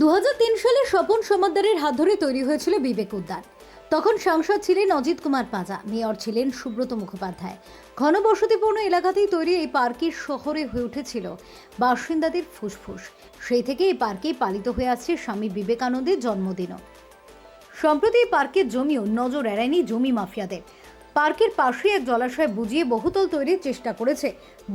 দুহাজার তিন সালে স্বপন সমাদ্দারের হাত ধরে তৈরি হয়েছিল বিবেক উদ্যান। তখন সাংসদ ছিলেন অজিত কুমার পাজা, মেয়র ছিলেন সুব্রত মুখোপাধ্যায়। ঘনবসতিপূর্ণ এলাকাতেই তৈরি এই পার্কের শহরে হয়ে উঠেছিল বাসিন্দাদের ফুসফুস। সেই থেকে এই পার্কে পালিত হয়ে আছে স্বামী বিবেকানন্দের জন্মদিনও। সম্প্রতি এই পার্কের জমিও নজর এড়ায়নি জমি মাফিয়াদের। পার্কের পাশে এক জলাশয় বুঝিয়ে বহুতল তৈরির চেষ্টা করেছে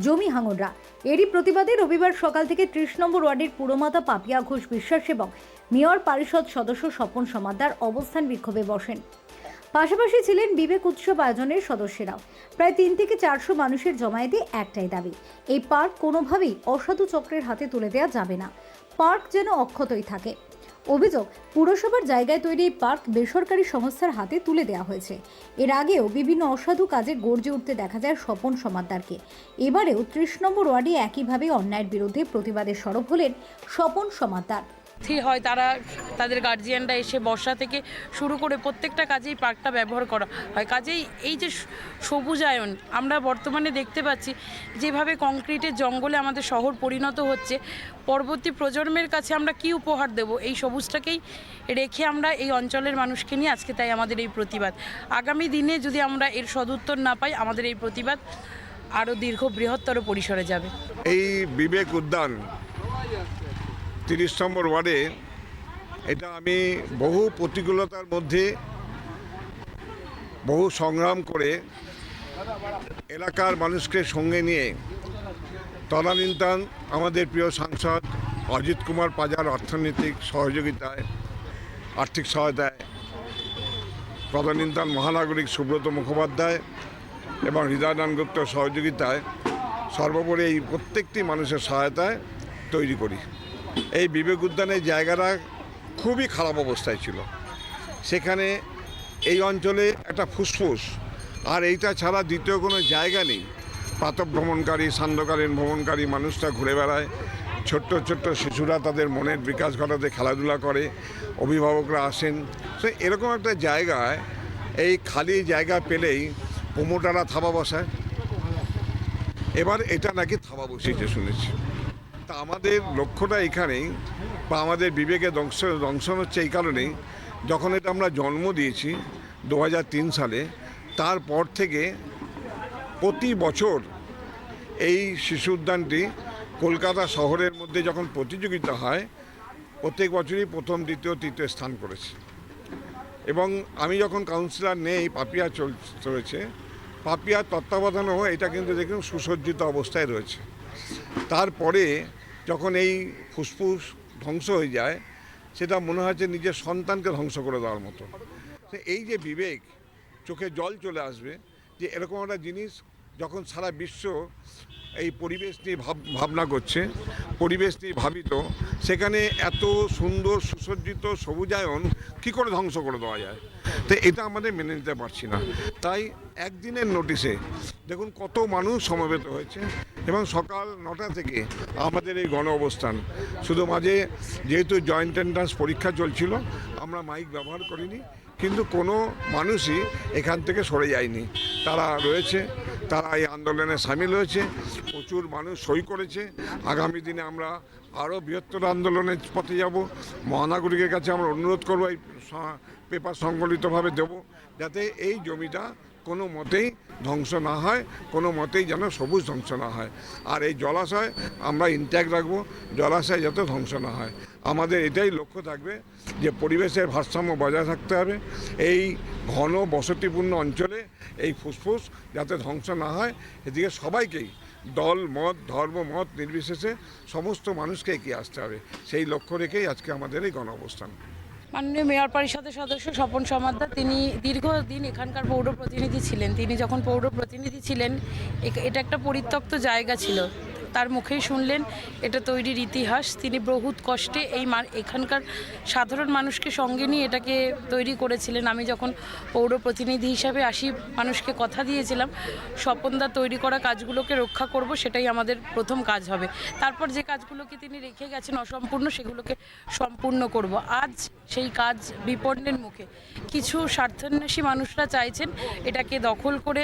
জমি হাঙররা। এরই প্রতিবাদে রবিবার সকাল থেকে ত্রিশ নম্বর ওয়ার্ডের পুরমাতা পাপিয়া ঘোষ বিশ্বাস এবং মেয়র পরিষদ সদস্য স্বপন সমাদার অবস্থান বিক্ষোভে বসেন। পাশাপাশি ছিলেন বিবেক উৎসব আয়োজনের সদস্যরাও। প্রায় তিন থেকে চারশো মানুষের জমায়েতে একটাই দাবি, এই পার্ক কোনোভাবেই অসাধু চক্রের হাতে তুলে দেওয়া যাবে না। পার্ক যেন অক্ষতই থাকে। অভিযোগ পুরসভার জায়গায় তৈরি এই পার্ক বেসরকারি সংস্থার হাতে তুলে দেওয়া হয়েছে। এর আগেও বিভিন্ন অসাধু কাজে গর্জে উঠতে দেখা যায় স্বপন সমাদ্দারকে এবারেও ত্রিশ নম্বর ওয়ার্ডে একইভাবে অন্যায়ের বিরুদ্ধে প্রতিবাদে সরব হলেন স্বপন সমাদ্দার হয় তারা, তাদের গার্জিয়ানরা এসে বর্ষা থেকে শুরু করে প্রত্যেকটা কাজেই পার্কটা ব্যবহার করা হয়। কাজেই এই যে সবুজায়ন আমরা বর্তমানে দেখতে পাচ্ছি, যেভাবে কংক্রিটের জঙ্গলে আমাদের শহর পরিণত হচ্ছে, পরবর্তী প্রজন্মের কাছে আমরা কি উপহার দেব? এই সবুজটাকেই রেখে আমরা এই অঞ্চলের মানুষকে নিয়ে আজকে তাই আমাদের এই প্রতিবাদ। আগামী দিনে যদি আমরা এর সদুত্তর না পাই, আমাদের এই প্রতিবাদ আরও দীর্ঘ বৃহত্তর পরিসরে যাবে। এই বিবেক উদ্যান তিরিশ নম্বর ওয়ার্ডে এটা আমি বহু প্রতিকূলতার মধ্যে বহু সংগ্রাম করে এলাকার মানুষকে সঙ্গে নিয়ে তদানীন্তন আমাদের প্রিয় সাংসদ অজিত কুমার পাজার অর্থনৈতিক সহযোগিতায়, আর্থিক সহায়তায়, তদানীন্তন মহানাগরিক সুব্রত মুখোপাধ্যায় এবং হৃদয়নারায়ণ গুপ্তর সহযোগিতায় সর্বোপরি এই প্রত্যেকটি মানুষের সহায়তায় তৈরি করি। এই বিবেক উদ্যানের জায়গাটা খুবই খারাপ অবস্থায় ছিল। সেখানে এই অঞ্চলে একটা ফুসফুস, আর এইটা ছাড়া দ্বিতীয় কোনো জায়গা নেই। প্রাতঃভ্রমণকারী সান্ধ্যকালীন ভ্রমণকারী মানুষরা ঘুরে বেড়ায়। ছোট্ট ছোট্ট শিশুরা তাদের মনের বিকাশ ঘটাতে খেলাধুলা করে, অভিভাবকরা আসেন। তো এরকম একটা জায়গায়, এই খালি জায়গা পেলেই প্রমোটাররা থাবা বসায়। এবার এটা নাকি থাবা বসিয়েছে শুনেছি। তা আমাদের লক্ষ্যটা এখানেই, বা আমাদের বিবেকে ধ্বংস দংশন হচ্ছে এই কারণেই, যখন এটা আমরা জন্ম দিয়েছি দু হাজার তিন সালে, তারপর থেকে প্রতি বছর এই শিশু উদ্যানটি কলকাতা শহরের মধ্যে যখন প্রতিযোগিতা হয়, প্রত্যেক বছরই প্রথম, দ্বিতীয়, তৃতীয় স্থান করেছে। এবং আমি যখন কাউন্সিলর নেই, পাপিয়া চল, চলেছে, পাপিয়ার তত্ত্বাবধানেও এটা কিন্তু দেখুন সুসজ্জিত অবস্থায় রয়েছে। তারপরে যখন এই ফুসফুস ধ্বংস হয়ে যায়, সেটা মনে হয় যে নিজের সন্তানকে ধ্বংস করে দেওয়ার মতো। এই যে বিবেক, চোখে জল চলে আসবে, যে এরকম একটা জিনিস যখন সারা বিশ্ব এই পরিবেশ নিয়ে ভাব, ভাবনা করছে, পরিবেশ নিয়ে ভাবিত, সেখানে এত সুন্দর সুসজ্জিত সবুজায়ন কি করে ধ্বংস করে দেওয়া যায়? তো এটা আমাদের মেনে নিতে পারছি না। তাই একদিনের নোটিশে দেখুন কত মানুষ সমবেত হয়েছে, এবং সকাল নটা থেকে আমাদের এই গণ অবস্থান। শুধু মাঝে যেহেতু জয়েন্ট এন্ট্রান্স পরীক্ষা চলছিল, আমরা মাইক ব্যবহার করিনি, কিন্তু কোনো মানুষই এখান থেকে সরে যায়নি। তারা রয়েছে তারা এই আন্দোলনে সামিল হয়েছে, প্রচুর মানুষ সই করেছে। আগামী দিনে আমরা আরও বৃহত্তর আন্দোলনের পথে যাব। মহানাগরিকের কাছে আমরা অনুরোধ করব, এই পেপার সংগঠিতভাবে দেব, যাতে এই জমিটা কোনো মতেই ধ্বংস না হয়, কোনো মতেই যেন সবুজ ধ্বংস না হয়। আর এই জলাশয় আমরা ইনট্যাক্ট রাখব, জলাশয় যাতে ধ্বংস না হয়। আমাদের এটাই লক্ষ্য থাকবে যে পরিবেশের ভারসাম্য বজায় থাকতে হবে। এই ঘন বসতিপূর্ণ অঞ্চলে এই ফুসফুস যাতে ধ্বংস না হয়, এদিকে সবাইকেই দল, মত, ধর্ম, মত নির্বিশেষে সমস্ত মানুষকে এগিয়ে আসতে হবে। সেই লক্ষ্য রেখেই আজকে আমাদের এই গণ অবস্থান মাননীয় মেয়র পরিষদের সদস্য স্বপন সমাদ্দার তিনি দীর্ঘদিন এখানকার পৌর প্রতিনিধি ছিলেন। তিনি যখন পৌর প্রতিনিধি ছিলেন এটা একটা পরিত্যক্ত জায়গা ছিল। তার মুখেই শুনলেন, এটা তৈরির ইতিহাস। তিনি বহুত কষ্টে এই এখানকার সাধারণ মানুষকে সঙ্গে নিয়ে এটাকে তৈরি করেছিলেন। আমি যখন পৌর প্রতিনিধি হিসাবে আসি, মানুষকে কথা দিয়েছিলাম, স্বপনদা তৈরি করা কাজগুলোকে রক্ষা করব, সেটাই আমাদের প্রথম কাজ হবে। তারপর যে কাজগুলোকে তিনি রেখে গেছেন অসম্পূর্ণ, সেগুলোকে সম্পূর্ণ করব। আজ সেই কাজ বিপন্নের মুখে। কিছু স্বার্থান্বেষী মানুষরা চাইছেন এটাকে দখল করে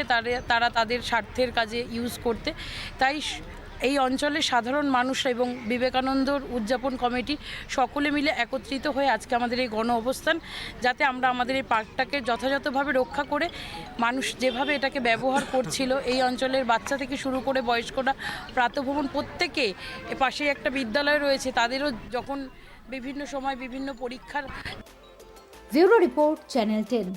তারা তাদের স্বার্থের কাজে ইউজ করতে। তাই এই অঞ্চলের সাধারণ মানুষরা এবং বিবেকানন্দর উদযাপন কমিটি সকলে মিলে একত্রিত হয়ে আজকে আমাদের এই গণ অবস্থান, যাতে আমরা আমাদের এই পার্কটাকে যথাযথভাবে রক্ষা করে মানুষ যেভাবে এটাকে ব্যবহার করছিল, এই অঞ্চলের বাচ্চা থেকে শুরু করে বয়স্করা প্রাতভ্রমণ প্রত্যেকে পাশেই একটা বিদ্যালয় রয়েছে, তাদেরও যখন বিভিন্ন সময় বিভিন্ন পরীক্ষার ব্যুরো রিপোর্ট, চ্যানেল টেন।